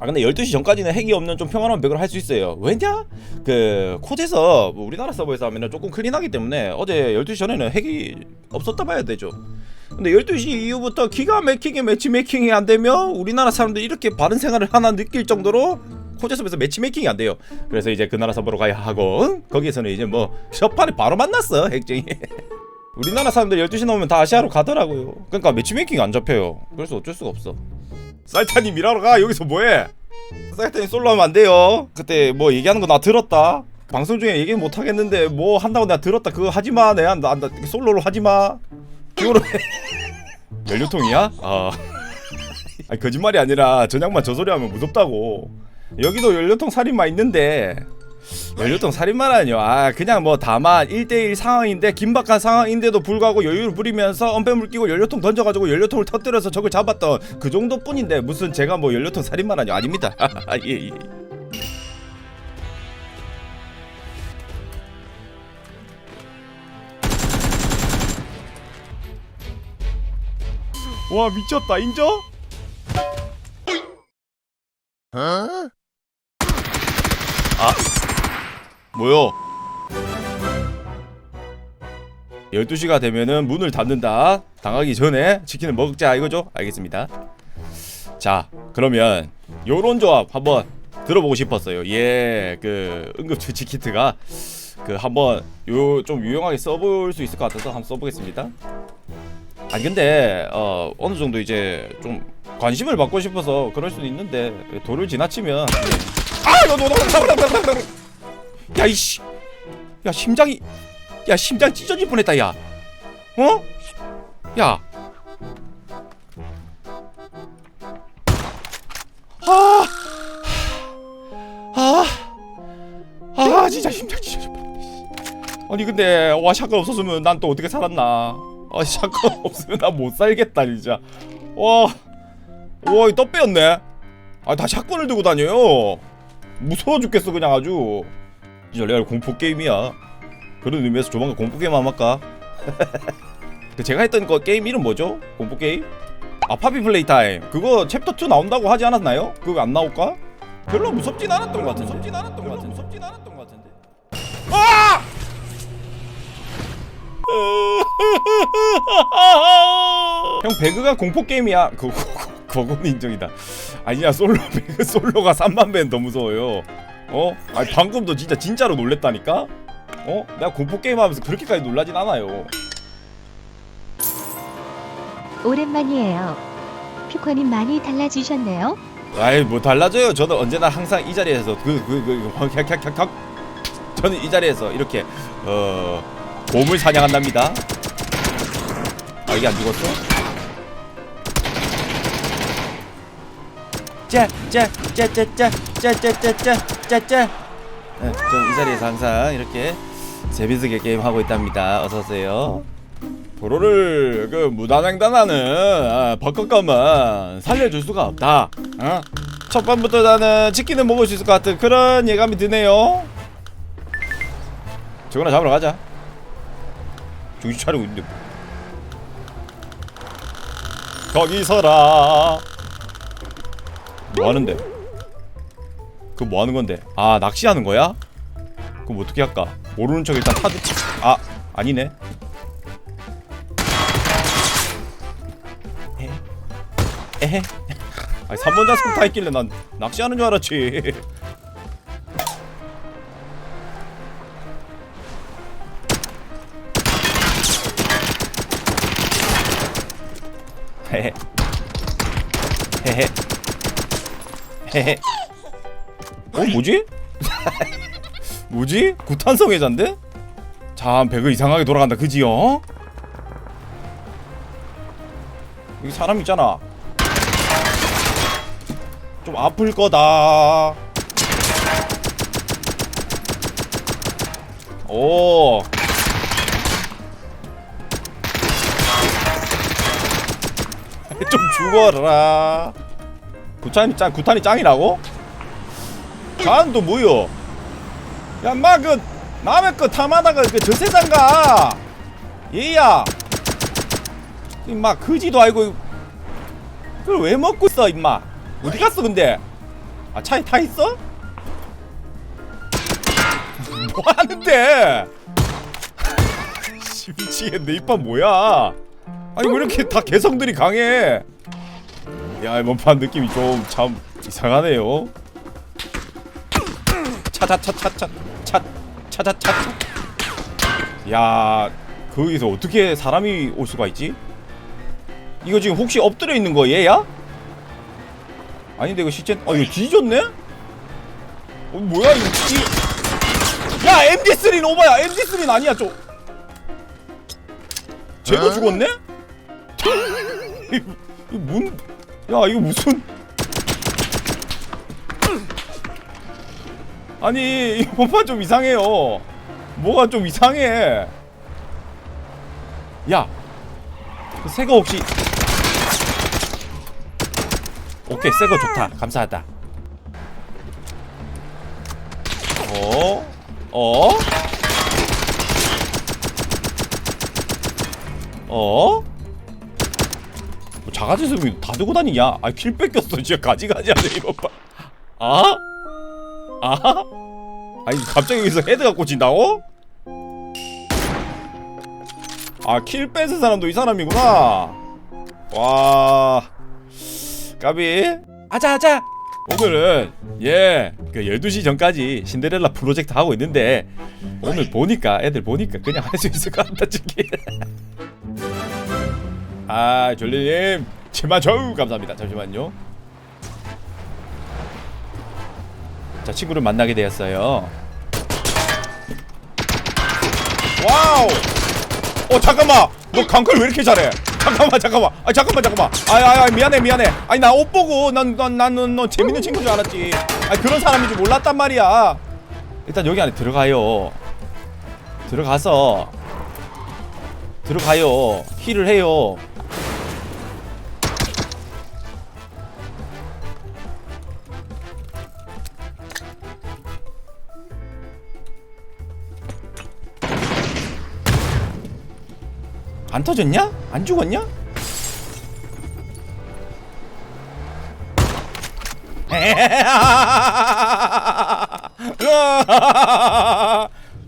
아 근데 12시 전까지는 핵이 없는 좀 평화로운 배그를 할수 있어요. 왜냐? 그 코드에서 뭐 우리나라 서버에서 하면 조금 클린하기 때문에 어제 12시 전에는 핵이 없었다 봐야 되죠. 근데 12시 이후부터 기가 막히게 매치메이킹이 안 되면 우리나라 사람들이 이렇게 바른 생활을 하나 느낄 정도로 코제섭에서 매치메이킹이 안 돼요. 그래서 이제 그 나라 서버로 가야 하고 응? 거기에서는 이제 뭐 셔판에 바로 만났어 핵쟁이. 우리나라 사람들 12시 넘으면 다 아시아로 가더라고요. 그러니까 매치메이킹이 안 잡혀요. 그래서 어쩔 수가 없어 쌀타님 일하러 가. 여기서 뭐해? 쌀타님 솔로 하면 안 돼요. 그때 뭐 얘기하는 거 나 들었다. 방송 중에 얘기 못 하겠는데 뭐 한다고 내가 들었다. 그거 하지마. 내가 나, 나 솔로로 하지마. 듀오로 해. 연료통이야? 아. 아니 거짓말이 아니라 저녁만 저 소리 하면 무섭다고. 여기도 연료통 살인마 있는데 연료통 살인마라뇨. 아 그냥 뭐 다만 1대1 상황인데 긴박한 상황인데도 불구하고 여유를 부리면서 엄폐물 끼고 연료통 던져가지고 연료통을 터뜨려서 적을 잡았던 그 정도뿐인데 무슨 제가 뭐 연료통 살인마라뇨? 아닙니다. 예, 예. 와 미쳤다. 인정? 아 뭐요? 12시가 되면은 문을 닫는다. 당하기 전에 치킨을 먹자 이거죠? 알겠습니다. 자, 그러면 요런 조합 한번 들어보고 싶었어요. 예, 그 응급처치 키트가 그 한번 요 좀 유용하게 써볼 수 있을 것 같아서 한번 써보겠습니다. 아니 근데 어 어느 정도 이제 좀 관심을 받고 싶어서 그럴 수도 있는데 도를 지나치면 아 이거 너너 너 너 너 너 너 야 이씨 야 심장이 야 심장 찢어질 뻔했다 야 어? 야 아, 아, 아, 진짜 심장 찢어질 뻔했네. 아니 근데 와 샷건 없었으면 난 또 어떻게 살았나? 아 샷건 없으면 난못 살겠다 진짜. 와, 와, 떡 빼였네. 아 다 샷건을 들고 다녀요. 무서워 죽겠어 그냥 아주. 레알 공포 게임이야. 그런 의미에서 조만간 공포 게임 한번 할까? 그 제가 했던 거 게임 이름 뭐죠? 공포 게임? 아 파비 플레이 타임. 그거 챕터 2 나온다고 하지 않았나요? 그거 안 나올까? 별로 무섭진 않았던 것 같은데. 무섭진 않았던 것 같은데. 무섭진 않았던 것 같은데. 아! 형 배그가 공포 게임이야. 그 그거는 인정이다. 아니야 솔로 배그 솔로가 3만 배는 더 무서워요. 어? 아니 방금도 진짜 진짜로 놀랬다니까. 어? 내가 공포 게임 하면서 그렇게까지 놀라진 않아요. 오랜만이에요. 퓨커님 많이 달라지셨네요. 아이 뭐 달라져요. 저는 언제나 항상 이 자리에서 그그그 캬캬캬캬 저는 이 자리에서 이렇게 어 곰을 사냥한답니다. 아 이게 안 죽었어? 짜짜짜짜짜짜짜짜짜 짜 네, 저는 이 자리에서 항상 이렇게 재밌게 게임 하고 있답니다. 어서 오세요. 도로를 그 무단횡단하는 아, 버커감은 살려줄 수가 없다. 어? 첫 번부터 나는 치킨을 먹을 수 있을 것 같은 그런 예감이 드네요. 저거나 잡으러 가자. 정신 차리고 있는데. 거기 서라. 뭐 하는데? 그뭐 하는 건데? 아 낚시하는 거야? 그럼 어떻게 할까? 모르는 척 일단 타드. 아 아니네. 에헤 아니 3번 좌석 타 있길래 난 낚시하는 줄 알았지 헤헤 헤헤 헤헤 어 뭐지? 뭐지? 구탄성 회자인데? 참 배그 이상하게 돌아간다 그지요? 여기 사람 있잖아 좀 아플 거다. 오. 좀 죽어라. 구탄이 짱, 구탄이 짱이라고? 잔도 뭐요? 야, 마, 그, 남의 거 탐하다가 그 저세상 가. 얘야. 임마, 그지도 알고, 그걸 왜 먹고 있어, 임마. 어디 갔어 근데? 아 차에 타 있어? 뭐 하는데? 씨, 미치겠네 이판 뭐야? 아니 왜 이렇게 다 개성들이 강해? 야 이번 판 느낌이 좀 참 이상하네요. 차차차차차 차 차차차차. 야 거기서 어떻게 사람이 올 수가 있지? 이거 지금 혹시 엎드려 있는 거 얘야? 아닌데 이거 시체 아 이거 뒤졌네? 어 뭐야 이거 이... 야 MD3는 오바야 MD3는 아니야 저 쟤도 죽었네? 이거 뭔... 야 이거 무슨 아니 이 본판 좀 이상해요 뭐가 좀 이상해 야그 새거 혹시 오케이 새거 좋다 감사하다 어? 어? 어? 뭐 자가지 수비 다 들고 다니냐? 아 킬 뺏겼어 진짜 가지가지 하네 이거 봐 아? 아? 아니 갑자기 여기서 헤드가 꽂힌다고? 아 킬 뺏은 사람도 이 사람이구나. 와. 까비. 아자아자. 오늘은 예 그 12시 전까지 신데렐라 프로젝트 하고 있는데 오늘 보니까 애들 보니까 그냥 할 수 있을 것 같다 지금 아 졸리님. 제만 저 감사합니다. 잠시만요 자 친구를 만나게 되었어요. 와우! 어 잠깐만! 너 강클 왜 이렇게 잘해? 잠깐만 잠깐만. 아 잠깐만 잠깐만. 아 아 아, 미안해 미안해. 아니 나 옷 보고 난 난난너 재밌는 친구인 줄 알았지. 아 그런 사람인 줄 몰랐단 말이야. 일단 여기 안에 들어가요. 들어가서 들어가요. 힐을 해요 안 터졌냐? 안 죽었냐?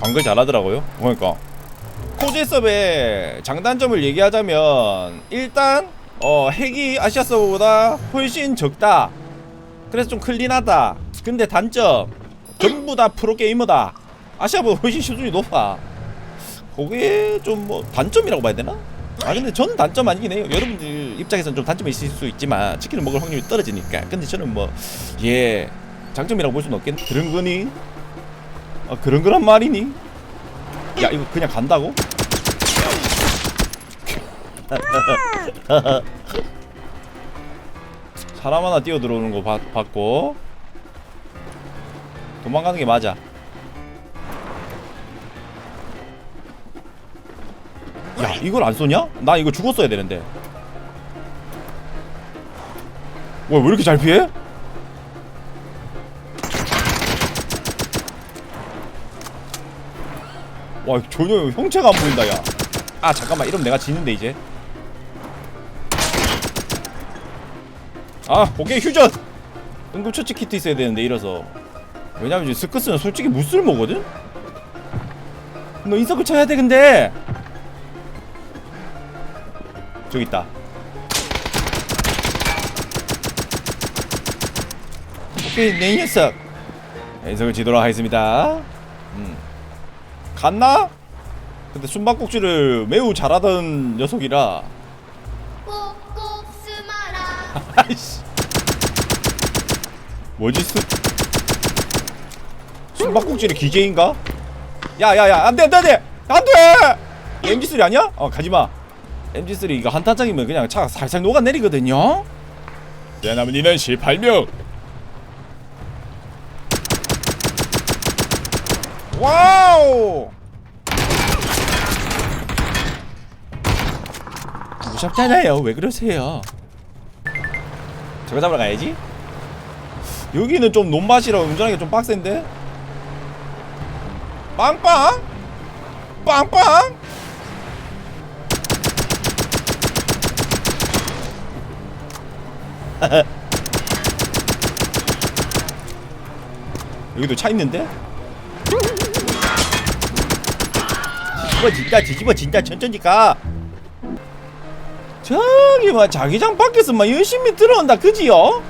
광글 잘하더라고요. 그러니까 코제섭의 장단점을 얘기하자면 일단 어, 핵이 아시아 서버보다 훨씬 적다. 그래서 좀 클린하다. 근데 단점 전부 다 프로 게이머다. 아시아보다 훨씬 수준이 높아. 그게 좀 뭐 단점이라고 봐야 되나? 아 근데 저는 단점 아니긴 해요. 여러분들 입장에서는 좀 단점이 있을 수 있지만 치킨을 먹을 확률이 떨어지니까. 근데 저는 뭐예 장점이라고 볼 수는 없겠네. 그런 거니? 아 그런 거란 말이니? 야 이거 그냥 간다고? 사람 하나 뛰어 들어오는 거 봤, 봤고 도망가는 게 맞아. 야 이걸 안 쏘냐? 나 이거 죽었어야 되는데 와왜 이렇게 잘 피해? 와 전혀 형체가 안 보인다 야 아 잠깐만 이러면 내가 지는데 이제 아 오케이 휴전 응급처치 키트 있어야 되는데 이래서 왜냐면 이제 스커스는 솔직히 무쓸모거든? 너 인서클 쳐야 돼 근데 저기 있다. 오케이 내 녀석. 인석을 지도록 하겠습니다. 음. 갔나? 근데 숨바꼭질을 매우 잘하던 녀석이라. 꼭꼭 숨어라 아이씨. 뭐지 수? 숨바꼭질이 기계인가? 야야야 안돼 안돼 안돼 안돼. MG3 아니야? 어 가지마. MG3 이거 한타장이면 그냥 차가 살살 녹아내리거든요. 내 남은 이는 18명. 와우. 무섭잖아요. 왜 그러세요? 저거 잡으러 가야지. 여기는 좀 논밭이라 운전하기가 좀 빡센데. 빵빵. 빵빵. 여기도 차 있는데? 뒤집어 진짜 뒤집어 진짜 천천히 가 저기 막 자기장 밖에서 막 열심히 들어온다 그지요?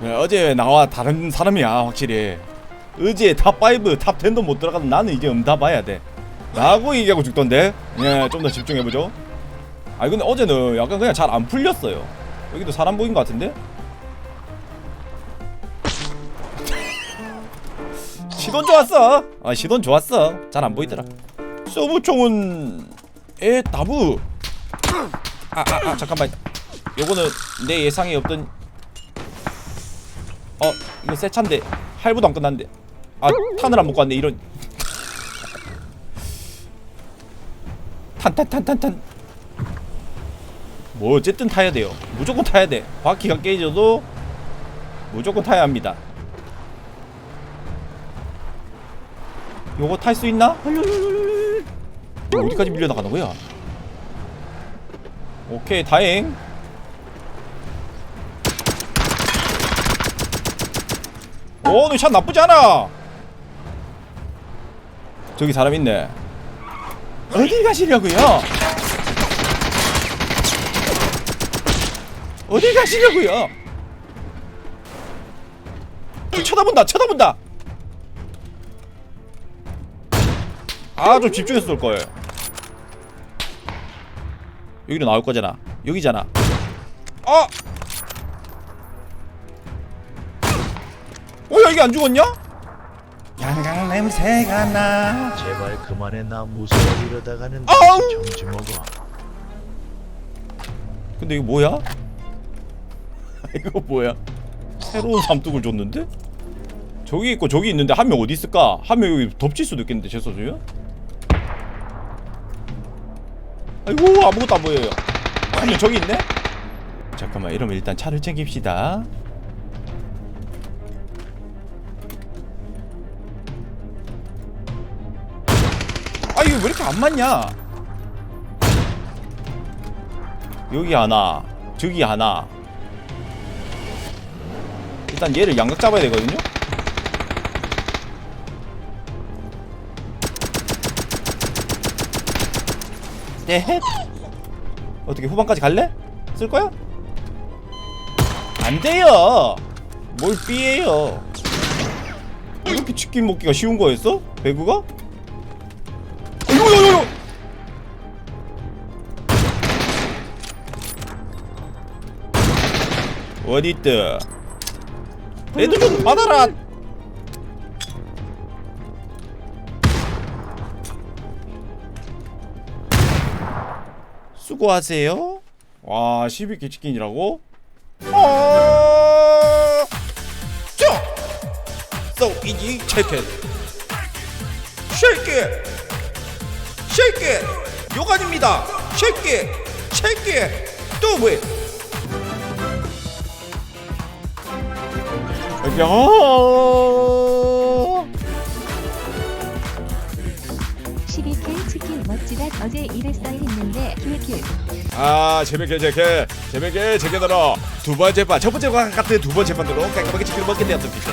네, 어제 나와 다른 사람이야 확실히 어제 탑5 탑10도 못 들어가도 나는 이제 응답해야 돼 라고 얘기하고 죽던데? 예 좀 더 집중해보죠. 아니 근데 어제는 약간 그냥 잘 안 풀렸어요. 여기도 사람 보인 것 같은데? 시돈 좋았어. 아 시돈 좋았어. 잘 안 보이더라. 서브총은 에 나부 아아 아, 잠깐만. 요거는 내 예상에 없던 어 이거 새 차인데. 할부도 안 끝났는데. 아 탄을 안 먹고 왔네 이런 탄탄탄 탄탄 뭐 어쨌든 타야 돼요 무조건 타야 돼 바퀴가 깨져도 무조건 타야 합니다 요거 탈 수 있나? 이거 어디까지 밀려나가는 거야? 오케이 다행 오, 너차 나쁘지 않아. 저기 사람 있네. 어디 가시려고요? 어디 가시려고요? 저 쳐다본다, 쳐다본다. 아, 좀쏠 거예요. 여기로 나올 거잖아. 여기잖아. 어! 어, 야, 이게 안 죽었냐? 양강 냄새가 나. 제발 그만해 나 무서워 이러다가는 아우! 정지 먹어 근데 이거 뭐야? 이거 뭐야? 새로운 삼뚝을 줬는데? 저기 있고 저기 있는데 한 명 어디 있을까? 한 명 여기 덮칠 수도 있겠는데 제 소주요? 아이고 아무것도 안 보여요. 한 명 저기 있네? 잠깐만 이러면 일단 차를 챙깁시다. 아 이거 왜 이렇게 안 맞냐? 여기 하나, 저기 하나. 일단 얘를 양각 잡아야 되거든요. 네. 어떻게 후반까지 갈래? 쓸 거야? 안 돼요. 뭘 삐해요? 이렇게 치킨 먹기가 쉬운 거였어? 배구가? 어디 있다? 레드 좀 받아라. 수고하세요. 와, 12개 치킨이라고? 어. 자. So easy chicken. Shake it. Shake it. 요간입니다. Shake it. Shake it. Do it. 야. 12K 치킨 멋지다 어제 이랬어야 했는데 킬킬 아 재밌게 재밌게 재밌게 재밌게더라 두 번째 판 첫 번째 판 같은 두 번째 판으로 깔끔하게 치킨을 먹게 되었습니다